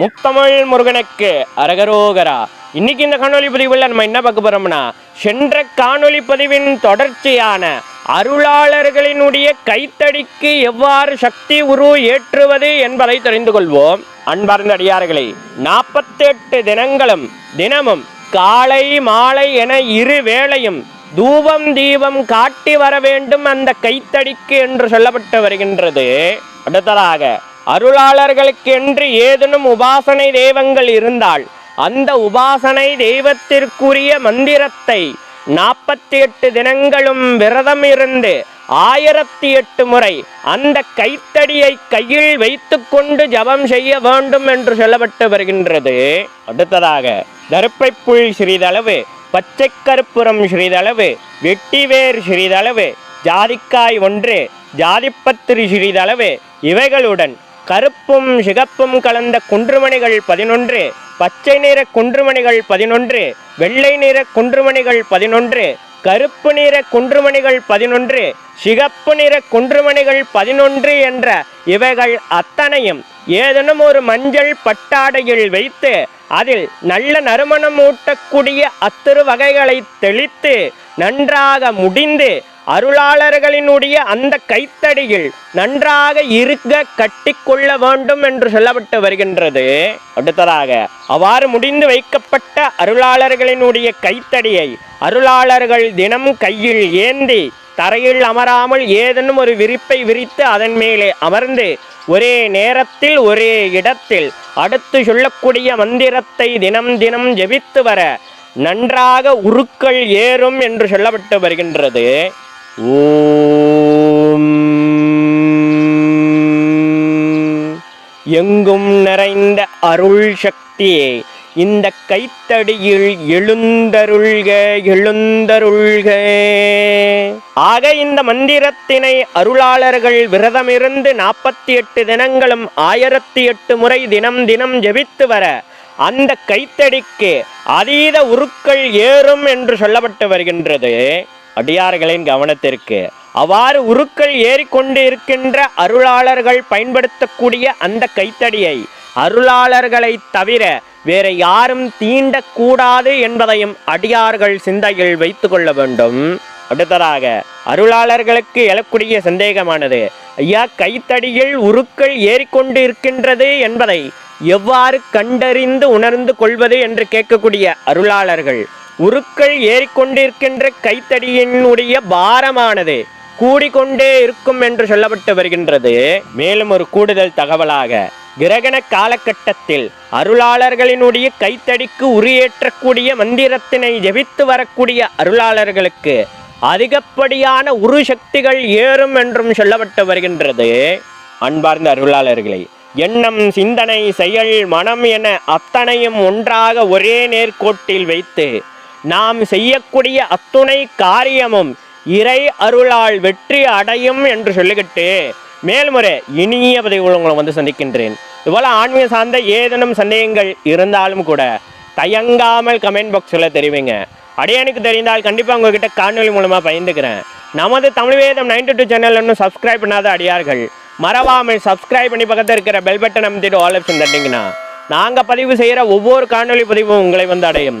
முத்தமிழ் முருகனுக்கு அரகரோகரா. இன்னைக்கு இந்த காணொலி பதிவில் நம்ம என்ன பார்க்க போறோம்னா சென்ற காணொலி பதிவின் தொடர்ச்சியான அருளாளர்களினுடைய கைத்தடிக்கு எவ்வாறு சக்தி உரு ஏற்றுவது என்பதை தெரிந்து கொள்வோம். அன்பார்ந்த அடியார்களே நாற்பத்தி எட்டு தினங்களும் தினமும் காலை மாலை என இரு வேளையும் தூபம் தீபம் காட்டி வர வேண்டும் அந்த கைத்தடிக்கு என்று சொல்லப்பட்டு வருகின்றது. அடுத்ததாக அருளாளர்களுக்கு என்று ஏதேனும் உபாசனை தெய்வங்கள் இருந்தால் அந்த உபாசனை தெய்வத்திற்குரிய மந்திரத்தை நாற்பத்தி எட்டு தினங்களும் விரதம் இருந்து ஆயிரத்தி எட்டு முறை அந்த கைத்தடியை கையில் வைத்துக்கொண்டு ஜபம் செய்ய வேண்டும் என்று சொல்லப்பட்டு வருகின்றது. அடுத்ததாக தருப்பைப்புல் சிறிதளவு பச்சை கருப்புரம் சிறிதளவு வெட்டிவேர் சிறிதளவு ஜாதிக்காய் ஒன்று ஜாதிப்பத்திரி சிறிதளவு இவைகளுடன் கருப்பும் சிகப்பும் கலந்த குன்றுமணிகள் பதினொன்று பச்சை நிற குன்றுமணிகள் பதினொன்று வெள்ளை நிற குன்றுமணிகள் பதினொன்று கருப்பு நிற குன்றுமணிகள் பதினொன்று சிகப்பு நிற குன்றுமணிகள் பதினொன்று என்ற இவைகள் அத்தனையும் ஏதேனும் ஒரு மஞ்சள் பட்டாடையில் வைத்து அதில் நல்ல நறுமணம் ஊட்டக்கூடிய அத்திரு வகைகளை தெளித்து நன்றாக முடிந்து அருளாளர்களினுடைய அந்த கைத்தடியில் நன்றாக இருக்க கட்டிக்கொள்ள வேண்டும் என்று சொல்லப்பட்டு வருகின்றது. அடுத்ததாக அவ்வாறு முடிந்து வைக்கப்பட்ட அருளாளர்களினுடைய கைத்தடியை அருளாளர்கள் தினம் கையில் ஏந்தி தரையில் அமராமல் ஏதேனும் ஒரு விரிப்பை விரித்து அதன் மேலே அமர்ந்து ஒரே நேரத்தில் ஒரே இடத்தில் அடுத்து சொல்லக்கூடிய மந்திரத்தை தினம் தினம் ஜெபித்து வர நன்றாக உருக்கள் ஏறும் என்று சொல்லப்பட்டு வருகின்றது. ஓம். எங்கும் நிறைந்த அருள் சக்தியே இந்த கைத்தடியில் எழுந்தருள்க எழுந்தருள்க. ஆக இந்த மந்திரத்தினை அருளாளர்கள் விரதமிருந்து நாற்பத்தி எட்டு தினங்களும் ஆயிரத்தி எட்டு முறை தினம் தினம் ஜெபித்து வர அந்த கைத்தடிக்கு அதீத உருக்கள் ஏறும் என்று சொல்லப்பட்டு வருகின்றது. அடியார்களின் கவனத்திற்கு. அவ்வாறு உருக்கள் ஏறிக்கொண்டு இருக்கின்ற அருளாளர்கள் பயன்படுத்தக்கூடிய அந்த கைத்தடியை அருளாளர்களை தவிர வேற யாரும் தீண்டக்கூடாது என்பதையும் அடியார்கள் சிந்தையில் வைத்து கொள்ள வேண்டும். அடுத்ததாக அருளாளர்களுக்கு எழக்கூடிய சந்தேகமானது ஐயா கைத்தடியில் உருக்கள் ஏறிக்கொண்டு இருக்கின்றது என்பதை எவ்வாறு கண்டறிந்து உணர்ந்து கொள்வது என்று கேட்கக்கூடிய அருளாளர்கள் உருக்கள் ஏறிக்கொண்டிருக்கின்ற கைத்தடியினுடைய பாரமானது கூடிக்கொண்டே இருக்கும் என்று சொல்லப்பட்டு வருகின்றது. மேலும் ஒரு கூடுதல் தகவலாக கிரகண காலகட்டத்தில் அருளாளர்களினுடைய கைத்தடிக்கு உரியேற்றக்கூடிய மந்திரத்தினை ஜெபித்து வரக்கூடிய அருளாளர்களுக்கு அதிகப்படியான உரு சக்திகள் ஏறும் என்றும் சொல்லப்பட்டு வருகின்றது. அன்பார்ந்த அருளாளர்களை எண்ணம் சிந்தனை செயல் மனம் என அத்தனையும் ஒன்றாக ஒரே நேர்கோட்டில் வைத்து நாம் செய்யக்கூடிய அத்துணை காரியமும் இறை அருளால் வெற்றி அடையும் என்று சொல்லிக்கிட்டு மேல்முறை இனிய பதிவுகள் உங்களை வந்து சந்திக்கின்றேன். இதுபோல ஆன்மீக சார்ந்த ஏதேனும் சந்தேகங்கள் இருந்தாலும் கூட தயங்காமல் கமெண்ட் பாக்ஸில் தெரிவிங்க. அடியானுக்கு தெரிந்தால் கண்டிப்பாக உங்ககிட்ட காணொலி மூலமாக பயந்துக்கிறேன் நமது தமிழ் வேதம் நைன்டி டூ சேனல் இன்னும் சப்ஸ்கிரைப் பண்ணாத அடியார்கள் மறவாமல் சப்ஸ்கிரைப் பண்ணி பக்கத்தில் இருக்கிற பெல் பட்டன் அமைத்திட்டு ஆல் ஆப்ஷன் தட்டிங்கன்னா நாங்கள் பதிவு செய்கிற ஒவ்வொரு காணொலி பதிவும் உங்களை வந்து அடையும்.